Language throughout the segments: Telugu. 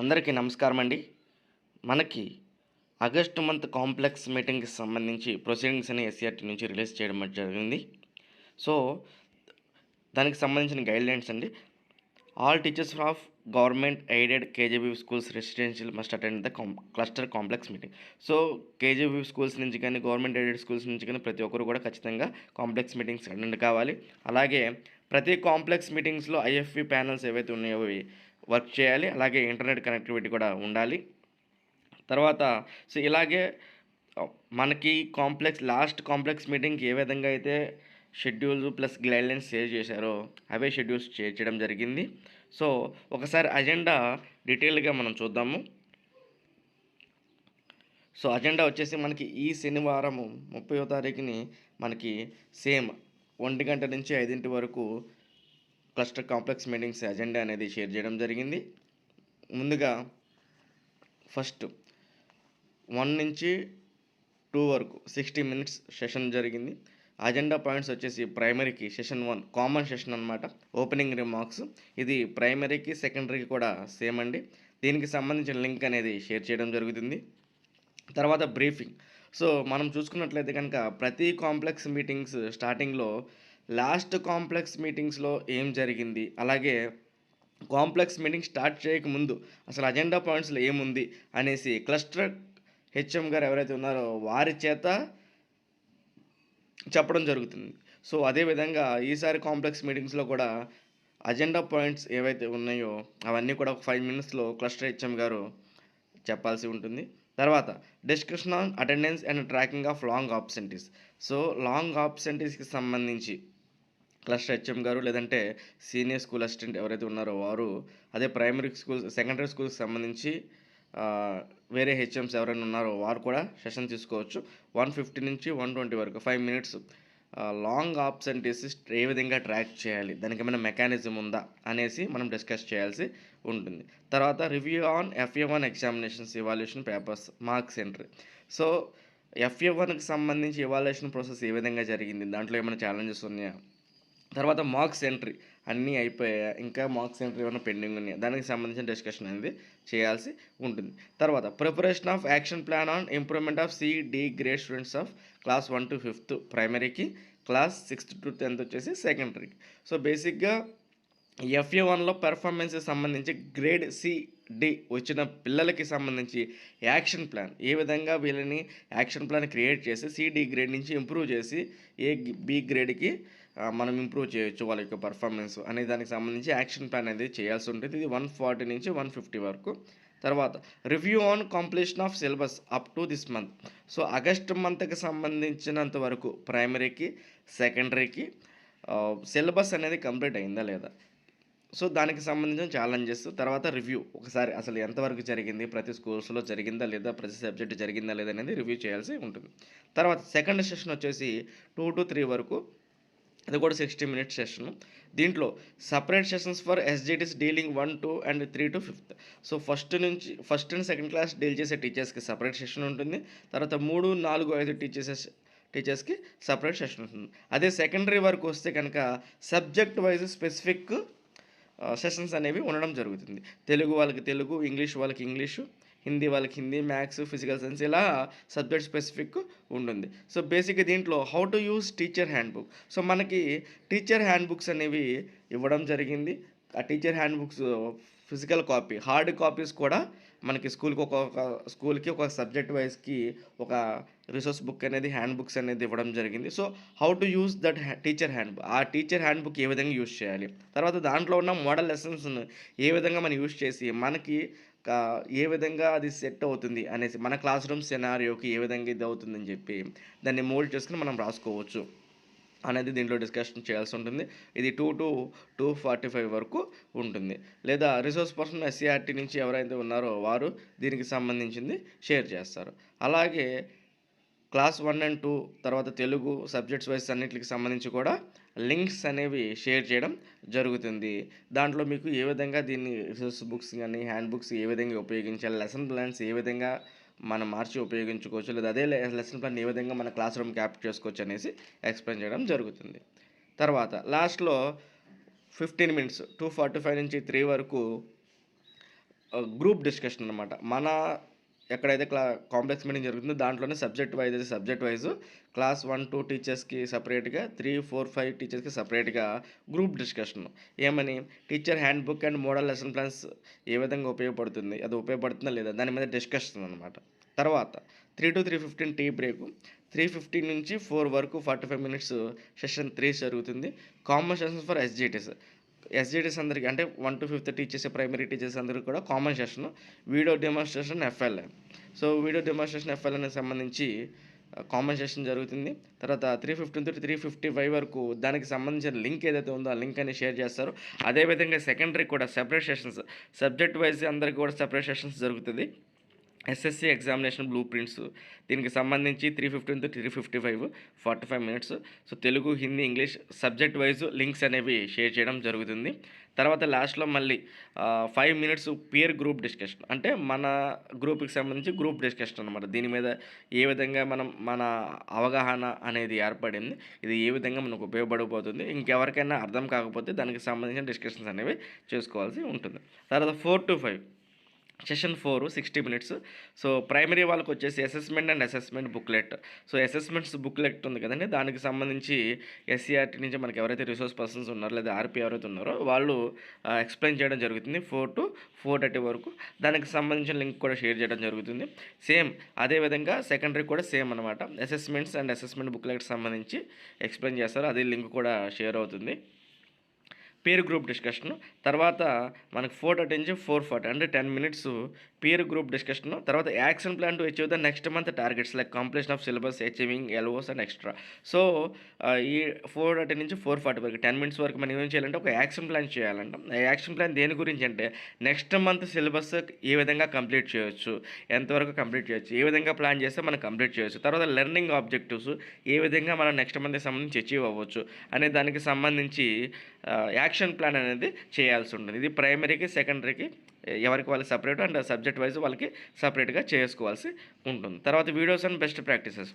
అందరికీ నమస్కారం అండి. మనకి ఆగస్టు మంత్ కాంప్లెక్స్ మీటింగ్కి సంబంధించి ప్రొసీడింగ్స్ అని ఎస్సీఆర్టీ నుంచి రిలీజ్ చేయడం జరిగింది. సో దానికి సంబంధించిన గైడ్లైన్స్ అండి. All teachers of government aided KGB schools residential must attend the cluster complex meeting. So KGB schools నుంచి కానీ గవర్నమెంట్ ఎయిడెడ్ స్కూల్స్ నుంచి కానీ ప్రతి ఒక్కరు కూడా ఖచ్చితంగా కాంప్లెక్స్ మీటింగ్స్ అటెండ్ కావాలి. అలాగే ప్రతి కాంప్లెక్స్ మీటింగ్స్లో ఐఎఫ్వి ప్యానల్స్ ఏవైతే ఉన్నాయో అవి వర్క్ చేయాలి. అలాగే ఇంటర్నెట్ కనెక్టివిటీ కూడా ఉండాలి. తర్వాత సో ఇలాగే మనకి కాంప్లెక్స్ లాస్ట్ కాంప్లెక్స్ మీటింగ్కి ఏ విధంగా అయితే షెడ్యూల్స్ ప్లస్ గైడ్లైన్స్ షేర్ చేశారో అవే షెడ్యూల్స్ షేర్ చేయడం జరిగింది. సో ఒకసారి అజెండా డీటెయిల్గా మనం చూద్దాము. సో అజెండా వచ్చేసి మనకి ఈ శనివారం ముప్పయో తారీఖుని మనకి సేమ్ ఒంటి గంట నుంచి ఐదింటి వరకు క్లస్టర్ కాంప్లెక్స్ మీటింగ్స్ అజెండా అనేది షేర్ చేయడం జరిగింది. ముందుగా ఫస్ట్ వన్ నుంచి టూ వరకు సిక్స్టీ మినిట్స్ సెషన్ జరిగింది. అజెండా పాయింట్స్ వచ్చేసి ప్రైమరీకి సెషన్ వన్ కామన్ సెషన్ అనమాట ఓపెనింగ్ రిమార్క్స్ ఇది ప్రైమరీకి సెకండరీకి కూడా సేమ్ అండి. దీనికి సంబంధించిన లింక్ అనేది షేర్ చేయడం జరుగుతుంది. తర్వాత బ్రీఫింగ్ సో మనం చూసుకున్నట్లయితే కనుక ప్రతి కాంప్లెక్స్ మీటింగ్స్ స్టార్టింగ్లో లాస్ట్ కాంప్లెక్స్ మీటింగ్స్లో ఏం జరిగింది? అలాగే కాంప్లెక్స్ మీటింగ్ స్టార్ట్ చేయకముందు అసలు అజెండా పాయింట్స్లో ఏముంది? అనేసి క్లస్టర్ హెచ్ఎం గారు ఎవరైతే ఉన్నారో వారి చేత చెప్పడం జరుగుతుంది. సో అదేవిధంగా ఈసారి కాంప్లెక్స్ మీటింగ్స్లో కూడా అజెండా పాయింట్స్ ఏవైతే ఉన్నాయో అవన్నీ కూడా ఒక ఫైవ్ మినిట్స్లో క్లస్టర్ హెచ్ఎం గారు చెప్పాల్సి ఉంటుంది. తర్వాత discussion on attendance and tracking of long absentees. So long ఆబ్సెంటీస్కి సంబంధించి క్లస్టర్ హెచ్ఎం గారు లేదంటే సీనియర్ స్కూల్ అసిస్టెంట్ ఎవరైతే ఉన్నారో వారు అదే ప్రైమరీ స్కూల్ సెకండరీ స్కూల్కి సంబంధించి వేరే హెచ్ఎంస్ ఎవరైనా ఉన్నారో వారు కూడా సెషన్ తీసుకోవచ్చు. వన్ ఫిఫ్టీ నుంచి వన్ ట్వంటీ వరకు ఫైవ్ మినిట్స్ లాంగ్ ఆబ్సెంటీస్ ఏ విధంగా ట్రాక్ చేయాలి దానికి ఏమైనా మెకానిజం ఉందా అనేసి మనం డిస్కస్ చేయాల్సి ఉంటుంది. తర్వాత review on FA one examinations evaluation papers marks entry. So FA వన్కి సంబంధించి ఇవాల్యూషన్ ప్రాసెస్ ఏ విధంగా జరిగింది దాంట్లో ఏమైనా ఛాలెంజెస్ ఉన్నాయా? తర్వాత మార్క్స్ ఎంట్రీ అన్నీ అయిపోయాయి? ఇంకా మార్క్స్ ఎంట్రీ ఏమైనా పెండింగ్ ఉన్నాయి? దానికి సంబంధించిన డిస్కషన్ అనేది చేయాల్సి ఉంటుంది. తర్వాత preparation of action plan on improvement of C D grade students of class one to fifth ప్రైమరీకి class sixth to tenth వచ్చేసి సెకండరీకి. సో బేసిక్గా ఎఫ్ఏ వన్లో పెర్ఫార్మెన్స్కి సంబంధించి గ్రేడ్ సి డి వచ్చిన పిల్లలకి సంబంధించి యాక్షన్ ప్లాన్ ఏ విధంగా వీళ్ళని యాక్షన్ ప్లాన్ క్రియేట్ చేసి సిడి గ్రేడ్ నుంచి ఇంప్రూవ్ చేసి ఏ బి గ్రేడ్కి మనం ఇంప్రూవ్ చేయొచ్చు వాళ్ళ యొక్క పర్ఫార్మెన్స్ అనే దానికి సంబంధించి యాక్షన్ ప్లాన్ అనేది చేయాల్సి ఉంటుంది. ఇది వన్ ఫార్టీ నుంచి వన్ ఫిఫ్టీ వరకు. తర్వాత review on completion of syllabus up to this month so August మంత్కి సంబంధించినంత వరకు ప్రైమరీకి సెకండరీకి సిలబస్ అనేది కంప్లీట్ అయిందా లేదా? సో దానికి సంబంధించిన ఛాలెంజెస్ తర్వాత రివ్యూ ఒకసారి అసలు ఎంతవరకు జరిగింది? ప్రతి స్కూల్స్లో జరిగిందా లేదా? ప్రతి సబ్జెక్ట్ జరిగిందా లేదా అనేది రివ్యూ చేయాల్సి ఉంటుంది. తర్వాత సెకండ్ సెషన్ వచ్చేసి టూ టు త్రీ వరకు అది కూడా సిక్స్టీ మినిట్స్ సెషన్ దీంట్లో separate sessions for SGTs dealing one two and three to fifth so first నుంచి first and second class deal చేసే టీచర్స్కి సపరేట్ సెషన్ ఉంటుంది. తర్వాత మూడు నాలుగు ఐదు టీచర్స్ టీచర్స్కి సపరేట్ సెషన్ ఉంటుంది. అదే సెకండరీ వరకు వస్తే కనుక సబ్జెక్ట్ వైజ్ స్పెసిఫిక్ సెషన్స్ అనేవి ఉండడం జరుగుతుంది. తెలుగు వాళ్ళకి తెలుగు ఇంగ్లీష్ వాళ్ళకి ఇంగ్లీషు హిందీ వాళ్ళకి హిందీ మ్యాథ్స్ ఫిజికల్ సైన్స్ ఇలా సబ్జెక్ట్ స్పెసిఫిక్ ఉంటుంది సో బేసిక్గా దీంట్లో how to use teacher handbook so మనకి టీచర్ హ్యాండ్ బుక్స్ అనేవి ఇవ్వడం జరిగింది. ఆ teacher handbooks physical copy hard copies కూడా మనకి స్కూల్కి ఒక్కొక్క స్కూల్కి ఒక సబ్జెక్ట్ వైజ్కి ఒక రిసోర్స్ బుక్ అనేది హ్యాండ్ బుక్స్ అనేది ఇవ్వడం జరిగింది. So how to use that teacher handbook ఆ టీచర్ హ్యాండ్ బుక్ ఏ విధంగా యూస్ చేయాలి? తర్వాత దాంట్లో ఉన్న మోడల్ లెసన్స్ ఏ విధంగా మనం యూస్ చేసి మనకి ఏ విధంగా అది సెట్ అవుతుంది అనేసి మన క్లాస్ రూమ్ సెనారియోకి ఏ విధంగా ఇది అవుతుందని చెప్పి దాన్ని మోల్డ్ చేసుకుని మనం రాసుకోవచ్చు అనేది దీంట్లో డిస్కషన్ చేయాల్సి ఉంటుంది. ఇది two to two forty five వరకు ఉంటుంది. లేదా రిసోర్స్ పర్సన్ ఎస్సీఆర్టీ నుంచి ఎవరైతే ఉన్నారో వారు దీనికి సంబంధించింది షేర్ చేస్తారు. అలాగే క్లాస్ వన్ అండ్ టూ తర్వాత తెలుగు సబ్జెక్ట్స్ వైస్ అన్నిటికి సంబంధించి కూడా లింక్స్ అనేవి షేర్ చేయడం జరుగుతుంది దాంట్లో మీకు ఏ విధంగా దీన్ని రిసోర్స్ బుక్స్ కానీ హ్యాండ్ బుక్స్ ఏ విధంగా ఉపయోగించాలి లెసన్ ప్లాన్స్ ఏ విధంగా మనం మార్చి ఉపయోగించుకోవచ్చు లేదా అదే లెసన్ ప్లాన్ ఏ విధంగా మన క్లాస్ రూమ్ క్యాప్ చేసుకోవచ్చు అనేసి ఎక్స్ప్లెయిన్ చేయడం జరుగుతుంది తర్వాత లాస్ట్లో fifteen minutes two forty five నుంచి త్రీ వరకు గ్రూప్ డిస్కషన్ అనమాట. మన ఎక్కడైతే క్లా కాంప్లెక్స్ మీటింగ్ జరుగుతుందో దాంట్లోనే సబ్జెక్ట్ వైజ్ అయితే సబ్జెక్ట్ వైజ్ క్లాస్ 1, 2 టీచర్స్‌కి సపరేట్గా త్రీ ఫోర్ ఫైవ్ టీచర్స్‌కి సపరేట్గా గ్రూప్ డిస్కషన్. ఏమని teacher handbook and model lesson plans ఏ విధంగా ఉపయోగపడుతుంది? అది ఉపయోగపడుతుందా లేదా? దాని మీద డిస్కషన్ అనమాట. తర్వాత 3-3:15 టీ బ్రేకు. 3:15 నుంచి ఫోర్ వరకు 45 మినిట్స్ సెషన్ త్రీ జరుగుతుంది. Common sessions for SGTs SGDs అందరికీ అంటే 1-5థ్ టీచర్స్, ప్రైమరీ టీచర్స్ అందరికీ కూడా common session. Video demonstration FLA. So, video demonstration ఎఫ్ఎల్ఏకి సంబంధించి uh, కామన్ సెషన్ జరుగుతుంది. తర్వాత 3:15-3:55 వరకు దానికి సంబంధించిన లింక్ ఏదైతే ఉందో ఆ లింక్ అనేది షేర్ చేస్తారు. అదే విధంగా కూడా సెపరేట్ సెషన్స్ సబ్జెక్ట్ వైజ్ అందరికీ కూడా సెపరేట్ సెషన్స్ జరుగుతుంది ఎస్ఎస్‌సి ఎగ్జామినేషన్ బ్లూ ప్రింట్స్ దీనికి సంబంధించి 3:15-3:55 45 minutes. So, Telugu, Hindi, English subject wise links అనేవి షేర్ చేయడం జరుగుతుంది. తర్వాత లాస్ట్‌లో మళ్ళీ five minutes peer group discussion. అంటే మన గ్రూప్‌కి సంబంధించి గ్రూప్ డిస్కషన్ అనమాట. దీని మీద ఏ విధంగా మనం మన అవగాహన అనేది ఏర్పడింది. ఇది ఏ విధంగా మనకు ఉపయోగపడబోతుంది. ఇంకెవరికైనా అర్థం కాకపోతే దానికి సంబంధించిన డిస్కషన్స్ అనేవి చేసుకోవాల్సి ఉంటుంది. తర్వాత 4-5 సెషన్ 4 60 మినిట్స్. సో, ప్రైమరీ వాళ్ళకి వచ్చేసి assessment and assessment booklet. So, assessments booklet ఉంది కదండి దానికి సంబంధించి ఎస్‌సీఆర్‌టీ నుంచి మనకి ఎవరైతే రిసోర్స్ పర్సన్స్ ఉన్నారో లేదా ఆర్‌పీ ఎవరైతే ఉన్నారో వాళ్ళు ఎక్స్‌ప్లెయిన్ చేయడం జరుగుతుంది. 4-4:30 వరకు. దానికి సంబంధించిన లింక్ కూడా షేర్ చేయడం జరుగుతుంది. సేమ్ అదే విధంగా సెకండరీ కూడా సేమ్ అనమాట. అసెస్మెంట్స్ అండ్ అసెస్మెంట్ బుక్లెట్‌కి సంబంధించి ఎక్స్‌ప్లెయిన్ చేస్తారు. అదే లింక్ కూడా షేర్ అవుతుంది. Peer group discussion. తర్వాత మనకు 4:30 నుంచి 4:40 అంటే 10 మినిట్స్ పీర్ గ్రూప్ డిస్కషన్. తర్వాత action plan to achieve the next month targets like completion of syllabus, achieving LOs and extra. So, ఈ ఫోర్ థర్టీ నుంచి 4:40 వరకు 10 మినిట్స్ వరకు మనం ఏం చేయాలంటే ఒక యాక్షన్ ప్లాన్ చేయాలంట. యాక్షన్ ప్లాన్ దేని గురించి అంటే నెక్స్ట్ మంత్ సిలబస్ ఏ విధంగా కంప్లీట్ చేయొచ్చు? ఎంతవరకు కంప్లీట్ చేయొచ్చు? ఏ విధంగా ప్లాన్ చేస్తే మనం కంప్లీట్ చేయొచ్చు? తర్వాత లెర్నింగ్ ఆబ్జెక్టివ్స్ ఏ విధంగా మనం నెక్స్ట్ మంత్‌కి సంబంధించి అచీవ్ అవ్వచ్చు? అనే దానికి సంబంధించి యాక్షన్ ప్లాన్ అనేది చేయాల్సి ఉంటుంది. ఇది ప్రైమరీకి, సెకండరీకి ఎవరికి వాళ్ళు సపరేట్ అండ్ సబ్జెక్ట్ వైజ్ వాళ్ళకి సపరేట్గా చేసుకోవాల్సి ఉంటుంది. తర్వాత videos and best practices.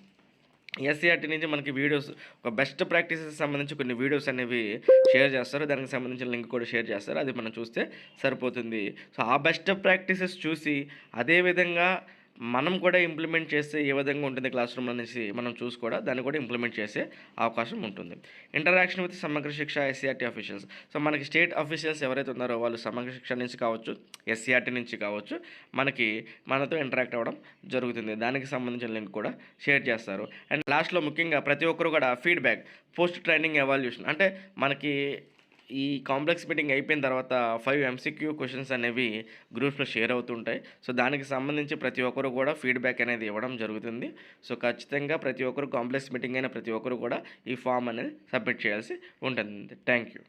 SCERT నుంచి మనకి వీడియోస్ ఒక బెస్ట్ ప్రాక్టీసెస్ సంబంధించి కొన్ని వీడియోస్ అనేవి షేర్ చేస్తారు. దానికి సంబంధించిన లింక్ కూడా షేర్ చేస్తారు. అది మనం చూస్తే సరిపోతుంది. సో, ఆ బెస్ట్ ప్రాక్టీసెస్ చూసి అదేవిధంగా మనం కూడా ఇంప్లిమెంట్ చేస్తే ఏ విధంగా ఉంటుంది క్లాస్ రూమ్ అనేసి మనం చూసి కూడా దాన్ని కూడా ఇంప్లిమెంట్ చేసే అవకాశం ఉంటుంది. Interaction with Samagra Shiksha SCERT officials. So, మనకి స్టేట్ అఫీషియల్స్ ఎవరైతే ఉన్నారో వాళ్ళు సమగ్ర శిక్ష నుంచి కావచ్చు, ఎస్‌సీఆర్‌టీ నుంచి కావచ్చు మనకి మనతో ఇంటరాక్ట్ అవ్వడం జరుగుతుంది. దానికి సంబంధించిన లింక్ కూడా షేర్ చేస్తారు. అండ్ లాస్ట్‌లో ముఖ్యంగా ప్రతి ఒక్కరు కూడా ఫీడ్‌బ్యాక్ పోస్ట్ ట్రైనింగ్ ఎవాల్యూషన్ అంటే మనకి ఈ కాంప్లెక్స్ మీటింగ్ అయిపోయిన తర్వాత ఫైవ్ ఎంసీక్యూ క్వశ్చన్స్ అనేవి గ్రూప్స్‌లో షేర్ అవుతుంటాయి. సో, దానికి సంబంధించి ప్రతి ఒక్కరు కూడా ఫీడ్‌బ్యాక్ అనేది ఇవ్వడం జరుగుతుంది. సో, ఖచ్చితంగా ప్రతి ఒక్కరు కాంప్లెక్స్ మీటింగ్ అయిన ప్రతి ఒక్కరు కూడా ఈ ఫామ్ అనేది సబ్మిట్ చేయాల్సి ఉంటుంది. Thank you.